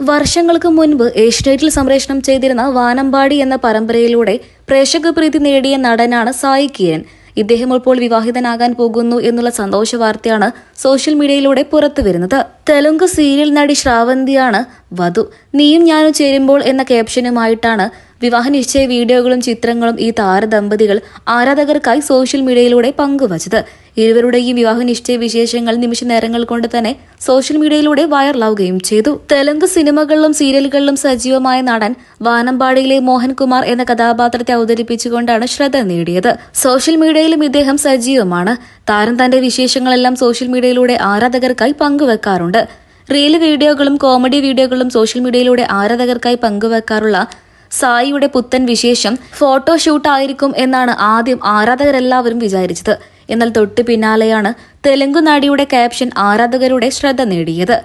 വർഷങ്ങൾക്ക് മുൻപ് ഏഷ്യനെറ്റിൽ സംപ്രേഷണം ചെയ്തിരുന്ന വാനമ്പാടി എന്ന പരമ്പരയിലൂടെ പ്രേക്ഷക പ്രീതി നേടിയ നടനാണ് സായി കിരൺ. ഇദ്ദേഹം ഇപ്പോൾ വിവാഹിതനാകാൻ പോകുന്നു എന്നുള്ള സന്തോഷ വാർത്തയാണ് സോഷ്യൽ മീഡിയയിലൂടെ പുറത്തു വരുന്നത്. തെലുങ്ക് സീരിയൽ നടി ശ്രാവന്തിയാണ് വധു. നീയും ഞാനും ചേരുമ്പോൾ എന്ന ക്യാപ്ഷനുമായിട്ടാണ് വിവാഹ നിശ്ചയ വീഡിയോകളും ചിത്രങ്ങളും ഈ താരദമ്പതികൾ ആരാധകർക്കായി സോഷ്യൽ മീഡിയയിലൂടെ പങ്കുവച്ചത്. ഇരുവരുടെയും വിവാഹ നിശ്ചയ വിശേഷങ്ങൾ നിമിഷ നേരങ്ങൾ കൊണ്ട് തന്നെ സോഷ്യൽ മീഡിയയിലൂടെ വൈറലാവുകയും ചെയ്തു. തെലുങ്ക് സിനിമകളിലും സീരിയലുകളിലും സജീവമായ നടൻ വാനമ്പാടിയിലെ മോഹൻകുമാർ എന്ന കഥാപാത്രത്തെ അവതരിപ്പിച്ചുകൊണ്ടാണ് ശ്രദ്ധ നേടിയത്. സോഷ്യൽ മീഡിയയിലും ഇദ്ദേഹം സജീവമാണ്. താരം തന്റെ വിശേഷങ്ങളെല്ലാം സോഷ്യൽ മീഡിയയിലൂടെ ആരാധകർക്കായി പങ്കുവെക്കാറുണ്ട്. റീൽ വീഡിയോകളും കോമഡി വീഡിയോകളും സോഷ്യൽ മീഡിയയിലൂടെ ആരാധകർക്കായി പങ്കുവെക്കാറുള്ള സായിയുടെ പുത്തൻ വിശേഷം ഫോട്ടോഷൂട്ട് ആയിരിക്കും എന്നാണ് ആദ്യം ആരാധകരെല്ലാവരും വിചാരിച്ചത്. എന്നാൽ തൊട്ടു പിന്നാലെയാണ് തെലുങ്കു നടിയുടെ ക്യാപ്ഷൻ ആരാധകരുടെ ശ്രദ്ധ നേടിയത്.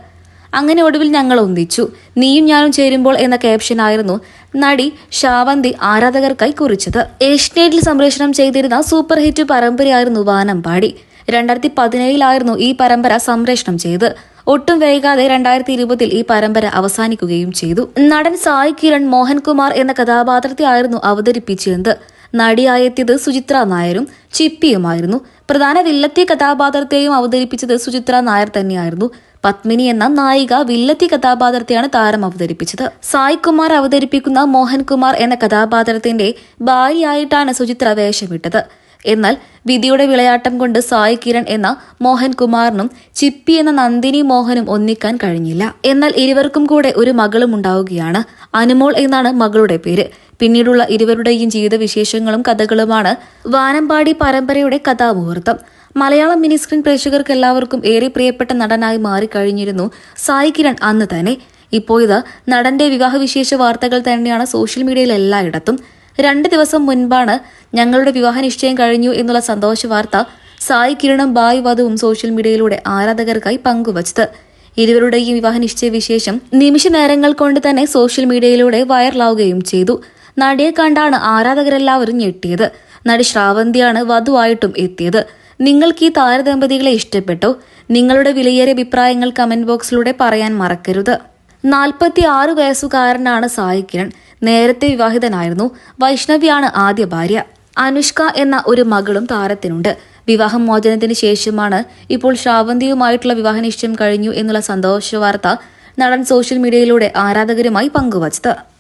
അങ്ങനെ ഒടുവിൽ ഞങ്ങൾ ഒന്നിച്ചു. നീയും ഞാനും ചേരുമ്പോൾ എന്ന ക്യാപ്ഷനായിരുന്നു നടി ഷാവന്തി ആരാധകർക്കായി കുറിച്ചത്. ഏഷ്യനെറ്റിൽ സംപ്രേഷണം ചെയ്തിരുന്ന സൂപ്പർ ഹിറ്റ് പരമ്പരയായിരുന്നു വാനമ്പാടി. രണ്ടായിരത്തി പതിനേഴിലായിരുന്നു ഈ പരമ്പര സംപ്രേഷണം ചെയ്ത്. ഒട്ടും വൈകാതെ രണ്ടായിരത്തി ഇരുപതിൽ ഈ പരമ്പര അവസാനിക്കുകയും ചെയ്തു. നടൻ സായി കിരൺ മോഹൻകുമാർ എന്ന കഥാപാത്രത്തെ ആയിരുന്നു അവതരിപ്പിച്ചിരുന്നത്. നടിയായെത്തിയത് സുചിത്ര നായരും ചിപ്പിയുമായിരുന്നു. പ്രധാന വില്ലത്തി കഥാപാത്രത്തെയും അവതരിപ്പിച്ചത് സുചിത്ര നായർ തന്നെയായിരുന്നു. പത്മിനി എന്ന നായിക വില്ലത്തി കഥാപാത്രത്തെയാണ് താരം അവതരിപ്പിച്ചത്. സായി കുമാർ അവതരിപ്പിക്കുന്ന മോഹൻകുമാർ എന്ന കഥാപാത്രത്തിന്റെ ഭാര്യയായിട്ടാണ് സുചിത്ര വേഷമിട്ടത്. എന്നാൽ വിധിയുടെ വിളയാട്ടം കൊണ്ട് സായ് കിരൺ എന്ന മോഹൻകുമാറിനും ചിപ്പി എന്ന നന്ദിനി മോഹനും ഒന്നിക്കാൻ കഴിഞ്ഞില്ല. എന്നാൽ ഇരുവർക്കും കൂടെ ഒരു മകളും ഉണ്ടാവുകയാണ്. അനുമോൾ എന്നാണ് മകളുടെ പേര്. പിന്നീടുള്ള ഇരുവരുടെയും ജീവിതവിശേഷങ്ങളും കഥകളുമാണ് വാനമ്പാടി പരമ്പരയുടെ കഥാമുഹൂർത്തം. മലയാളം മിനിസ്ക്രീൻ പ്രേക്ഷകർക്ക് എല്ലാവർക്കും ഏറെ പ്രിയപ്പെട്ട നടനായി മാറിക്കഴിഞ്ഞിരുന്നു സായി കിരൺ അന്ന് തന്നെ. ഇപ്പോൾ ഇത് നടന്റെ വിവാഹവിശേഷ വാർത്തകൾ തന്നെയാണ് സോഷ്യൽ മീഡിയയിൽ എല്ലായിടത്തും. രണ്ട് ദിവസം മുൻപാണ് ഞങ്ങളുടെ വിവാഹ നിശ്ചയം കഴിഞ്ഞു എന്നുള്ള സന്തോഷ വാർത്ത സായി കിരണും ബായ് വധുവും സോഷ്യൽ മീഡിയയിലൂടെ ആരാധകർക്കായി പങ്കുവച്ചത്. ഇരുവരുടെയും വിവാഹ നിശ്ചയ വിശേഷം നിമിഷ നേരങ്ങൾ കൊണ്ട് തന്നെ സോഷ്യൽ മീഡിയയിലൂടെ വൈറലാവുകയും ചെയ്തു. നടിയെ കണ്ടാണ് ആരാധകരെല്ലാവരും ഞെട്ടിയത്. നടി ശ്രാവന്തിയാണ് വധുവായിട്ടും എത്തിയത്. നിങ്ങൾക്ക് ഈ താരദമ്പതികളെ ഇഷ്ടപ്പെട്ടു. നിങ്ങളുടെ വിലയേറിയ അഭിപ്രായങ്ങൾ കമന്റ് ബോക്സിലൂടെ പറയാൻ മറക്കരുത്. നാൽപ്പത്തി ആറ് വയസ്സുകാരനാണ് സായി കിരൺ. നേരത്തെ വിവാഹിതനായിരുന്നു. വൈഷ്ണവിയാണ് ആദ്യ ഭാര്യ. അനുഷ്ക എന്ന ഒരു മകളും താരത്തിനുണ്ട്. വിവാഹം മോചനത്തിന് ശേഷമാണ് ഇപ്പോൾ ശ്രാവന്തിയുമായിട്ടുള്ള വിവാഹനിശ്ചയം കഴിഞ്ഞു എന്നുള്ള സന്തോഷ വാർത്ത നടൻ സോഷ്യൽ മീഡിയയിലൂടെ ആരാധകരുമായി പങ്കുവച്ചത്.